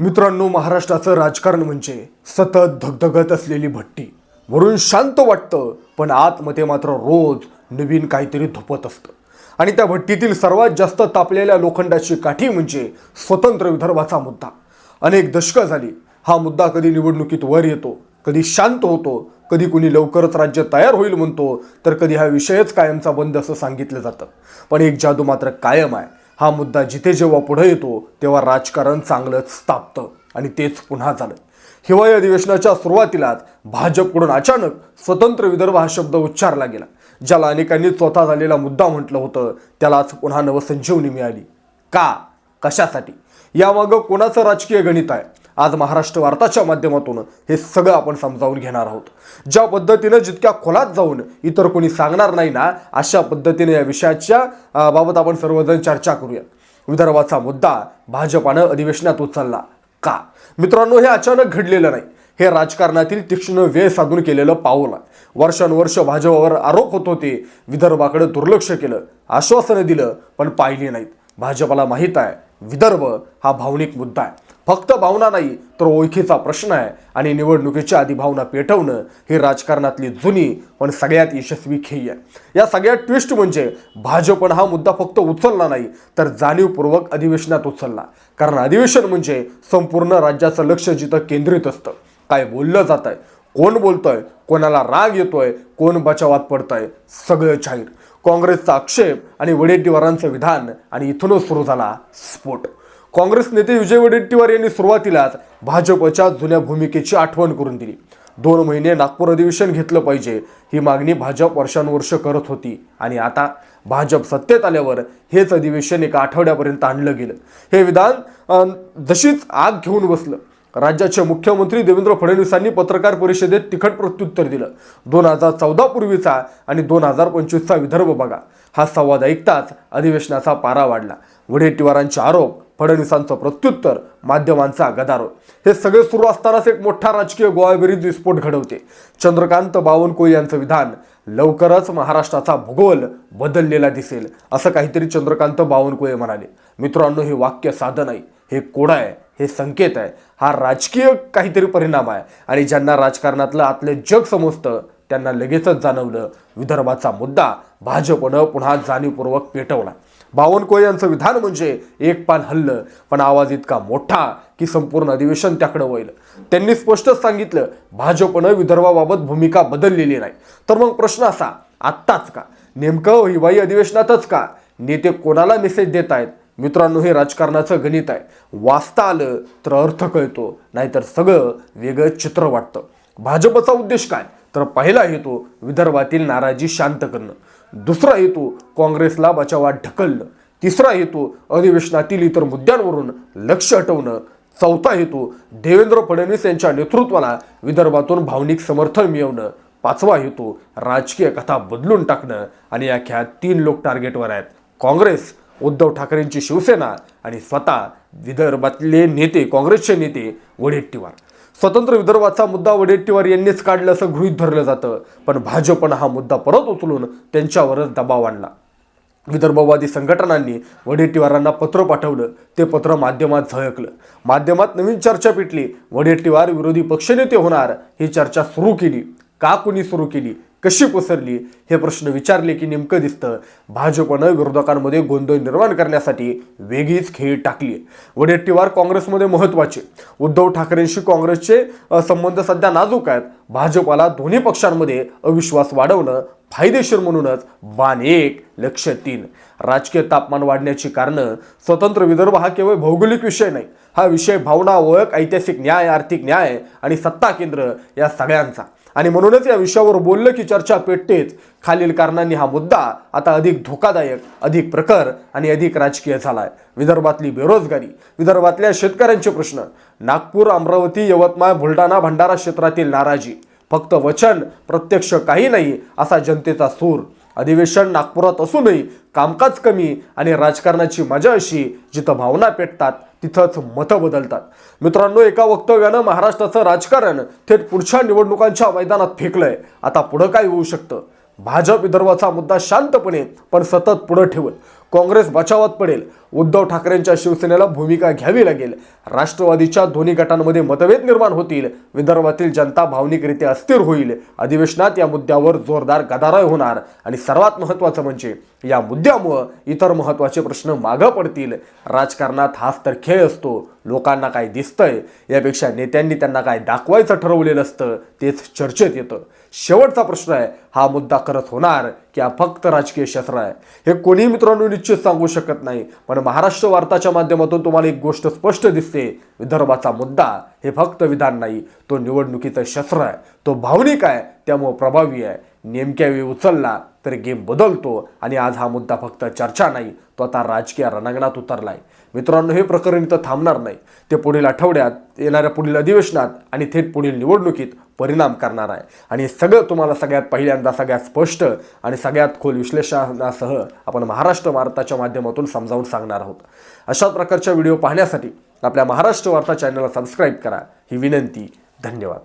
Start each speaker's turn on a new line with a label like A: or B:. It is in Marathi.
A: मित्रांनो महाराष्ट्राचं राजकारण म्हणजे सतत धगधगत असलेली भट्टी. वरून शांत वाटतं पण आतमध्ये मात्र रोज नवीन काहीतरी धुपत असतं. आणि त्या भट्टीतील सर्वात जास्त तापलेल्या लोखंडाची काठी म्हणजे स्वतंत्र विदर्भाचा मुद्दा. अनेक दशकं झाली हा मुद्दा कधी निवडणुकीत वर येतो कधी शांत होतो कधी कुणी लवकरच राज्य तयार होईल म्हणतो तर कधी हा विषयच कायमचा बंद असं सांगितलं जातं. पण एक जादू मात्र कायम आहे हा मुद्दा जिथे जेव्हा पुढे येतो तेव्हा राजकारण चांगलंच तापतं आणि तेच पुन्हा झालं. हिवाळी अधिवेशनाच्या सुरुवातीलाच भाजपकडून अचानक स्वतंत्र विदर्भ हा शब्द उच्चारला गेला. ज्याला अनेकांनी स्वतः झालेला मुद्दा म्हटलं होतं त्यालाच पुन्हा नवसंजीवनी मिळाली. का? कशासाठी? यामागं कोणाचं राजकीय गणित आहे? आज महाराष्ट्र वार्ताच्या माध्यमातून हे सगळं आपण समजावून घेणार आहोत. ज्या पद्धतीनं जितक्या खोलात जाऊन इतर कोणी सांगणार नाही ना अशा पद्धतीने या विषयाच्या बाबत आपण सर्वजण चर्चा करूया. विदर्भाचा मुद्दा भाजपानं अधिवेशनात उचलला का? मित्रांनो हे अचानक घडलेलं नाही. हे राजकारणातील तीक्ष्ण वेळ साधून केलेलं पाऊल. आहे वर्षानुवर्ष भाजपावर आरोप होत होते. विदर्भाकडे दुर्लक्ष केलं आश्वासनं दिलं पण पाहिली नाहीत. भाजपाला माहीत आहे विदर्भ हा भावनिक मुद्दा आहे. फक्त भावना नाही तर ओळखीचा प्रश्न आहे. आणि निवडणुकीच्या आधी भावना पेटवणं ही राजकारणातली जुनी पण सगळ्यात यशस्वी खेळी आहे. या सगळ्यात ट्विस्ट म्हणजे भाजपनं हा मुद्दा फक्त उचलला नाही तर जाणीवपूर्वक अधिवेशनात उचलला. कारण अधिवेशन म्हणजे संपूर्ण राज्याचं लक्ष जिथं केंद्रित असतं. काय बोललं जात आहे कोण बोलतोय? कोणाला राग येतोय? कोण बचावात पडतंय? सगळं जाहीर. काँग्रेसचा आक्षेप आणि वडेट्टीवारांचं विधान आणि इथूनच सुरू झाला स्फोट. काँग्रेस नेते विजय वडेट्टीवार यांनी सुरुवातीलाच भाजपच्या जुन्या भूमिकेची आठवण करून दिली. दोन महिने नागपूर अधिवेशन घेतलं पाहिजे ही मागणी भाजप वर्षानुवर्ष करत होती. आणि आता भाजप सत्तेत आल्यावर हेच अधिवेशन एका आठवड्यापर्यंत आणलं गेलं. हे विधान जशीच आग घेऊन बसलं. राज्याचे मुख्यमंत्री देवेंद्र फडणवीसांनी पत्रकार परिषदेत तिखट प्रत्युत्तर दिलं. दोन हजार चौदा पूर्वीचा आणि दोन हजार पंचवीसचा विदर्भ बघा. हा संवाद ऐकताच अधिवेशनाचा पारा वाढला. वडेट्टीवारांचे आरोप फडणवीसांचं प्रत्युत्तर माध्यमांचा गदारोळ. हे सगळे सुरू असतानाच एक मोठा राजकीय गोवाबेरीज विस्फोट घडवते. चंद्रकांत बावनकुळे यांचं विधान लवकरच महाराष्ट्राचा भूगोल बदललेला दिसेल असं काहीतरी चंद्रकांत बावनकुळे म्हणाले. मित्रांनो हे वाक्य साधं नाही. हे कोड आहे हे संकेत आहे हा राजकीय काहीतरी परिणाम आहे. आणि ज्यांना राजकारणातलं आतलं जग समजतं त्यांना लगेचच जाणवलं विदर्भाचा मुद्दा भाजपनं पुन्हा जाणीवपूर्वक पेटवला. बावनकुळे यांचं विधान म्हणजे एक पान हल्लं पण आवाज इतका मोठा की संपूर्ण अधिवेशन त्याकडे वळलं. त्यांनी स्पष्टच सांगितलं भाजपनं विदर्भाबाबत भूमिका बदललेली नाही. तर मग प्रश्न असा आत्ताच का? नेमकं हिवाळी अधिवेशनातच का? नेते कोणाला मेसेज देत आहेत मित्रांनो हे राजकारणाचं गणित आहे. वाचता आलं तर अर्थ कळतो नाहीतर सगळं वेगळं चित्र वाटतं. भाजपचा उद्देश काय? तर पहिला हेतू विदर्भातील नाराजी शांत करणं. दुसरा हेतू काँग्रेसला बचावात ढकलणं. तिसरा हेतू अधिवेशनातील इतर मुद्द्यांवरून लक्ष हटवणं. चौथा हेतू देवेंद्र फडणवीस यांच्या नेतृत्वाला विदर्भातून भावनिक समर्थन मिळवणं. पाचवा हेतू राजकीय कथा बदलून टाकणं. आणि अख्या तीन लोक टार्गेटवर आहेत. काँग्रेस उद्धव ठाकरेंची शिवसेना आणि स्वतः विदर्भातले नेते काँग्रेसचे नेते वडेट्टीवार. स्वतंत्र विदर्भाचा मुद्दा वडेट्टीवार यांनीच काढलं असं गृहीत धरलं जातं. पण भाजपनं हा मुद्दा परत उचलून त्यांच्यावरच दबाव आणला. विदर्भवादी संघटनांनी वडेट्टीवारांना पत्र पाठवलं. ते पत्र माध्यमात झळकलं. माध्यमात नवीन चर्चा पेटली. वडेट्टीवार विरोधी पक्षनेते होणार ही चर्चा सुरू केली. का कुणी सुरू केली? कशी पसरली? हे प्रश्न विचारले की नेमकं दिसतं भाजपनं विरोधकांमध्ये गोंधळ निर्माण करण्यासाठी वेगळीच खेळ टाकली. वडेट्टीवार काँग्रेसमध्ये महत्त्वाचे. उद्धव ठाकरेंशी काँग्रेसचे संबंध सध्या नाजूक आहेत. भाजपाला दोन्ही पक्षांमध्ये अविश्वास वाढवणं फायदेशीर म्हणूनच बाण एक लक्ष तीन. राजकीय तापमान वाढण्याची कारणं स्वतंत्र विदर्भ हा केवळ भौगोलिक विषय नाही. हा विषय भावना ओळख ऐतिहासिक न्याय आर्थिक न्याय आणि सत्ता केंद्र या सगळ्यांचा. आणि म्हणूनच या विषयावर बोललं की चर्चा पेटतेच. खालील कारणांनी हा मुद्दा आता अधिक धोकादायक अधिक प्रखर आणि अधिक राजकीय झालाय. विदर्भातली बेरोजगारी विदर्भातल्या शेतकऱ्यांचे प्रश्न. नागपूर अमरावती यवतमाळ बुलढाणा भंडारा क्षेत्रातील नाराजी. फक्त वचन प्रत्यक्ष काही नाही असा जनतेचा सूर. अधिवेशन नागपुरात असूनही कामकाज कमी आणि राजकारणाची मजा अशी जिथं भावना पेटतात तिथंच मतं बदलतात. मित्रांनो एका वक्तव्यानं महाराष्ट्राचं राजकारण थेट पुढच्या निवडणुकांच्या मैदानात फेकलंय. आता पुढं काय होऊ शकतं? भाजप विदर्भाचा मुद्दा शांतपणे पण सतत पुढं ठेवत. काँग्रेस बचावात पडेल. उद्धव ठाकरेंच्या शिवसेनेला भूमिका घ्यावी लागेल. राष्ट्रवादीच्या दोन्ही गटांमध्ये मतभेद निर्माण होतील. विदर्भातील जनता भावनिकरित्या अस्थिर होईल. अधिवेशनात या मुद्द्यावर जोरदार गदारोळ होणार. आणि सर्वात महत्त्वाचं म्हणजे या मुद्द्यामुळं इतर महत्त्वाचे प्रश्न मागं पडतील. राजकारणात हाच तर खेळ असतो. लोकांना काय दिसतंय? यापेक्षा नेत्यांनी त्यांना काय दाखवायचं ठरवलेलं असतं? तेच चर्चेत येतं. शेवटचा प्रश्न आहे. हा मुद्दा करत होणार? की हा फक्त राजकीय शस्त्र आहे. हे कोणी मित्रांनो निश्चित सांगू शकत नाही. पण महाराष्ट्र वार्ताच्या माध्यमातून तुम्हाला एक गोष्ट स्पष्ट दिसते. विदर्भाचा मुद्दा. हे फक्त विधान नाही तो निवडणुकीचं शस्त्र आहे तो भावनिक आहे त्यामुळं प्रभावी आहे. नेमक्या वेळी उचलला तर गेम बदलतो आणि आज हा मुद्दा फक्त चर्चा नाही तो आता राजकीय रणांगणात उतरला आहे मित्रांनो हे प्रकरण इथं थांबणार नाही. ते पुढील आठवड्यात येणाऱ्या पुढील अधिवेशनात आणि थेट पुढील निवडणुकीत परिणाम करणार आहे. आणि हे सगळं तुम्हाला सगळ्यात पहिल्यांदा सगळ्यात स्पष्ट आणि सगळ्यात खोल विश्लेषणासह आपण महाराष्ट्र भारताच्या माध्यमातून समजावून सांगणार आहोत. अशा प्रकारच्या व्हिडिओ पाहण्यासाठी आपल्या महाराष्ट्र वार्ता चॅनलला सबस्क्राईब करा. ही विनंती. धन्यवाद.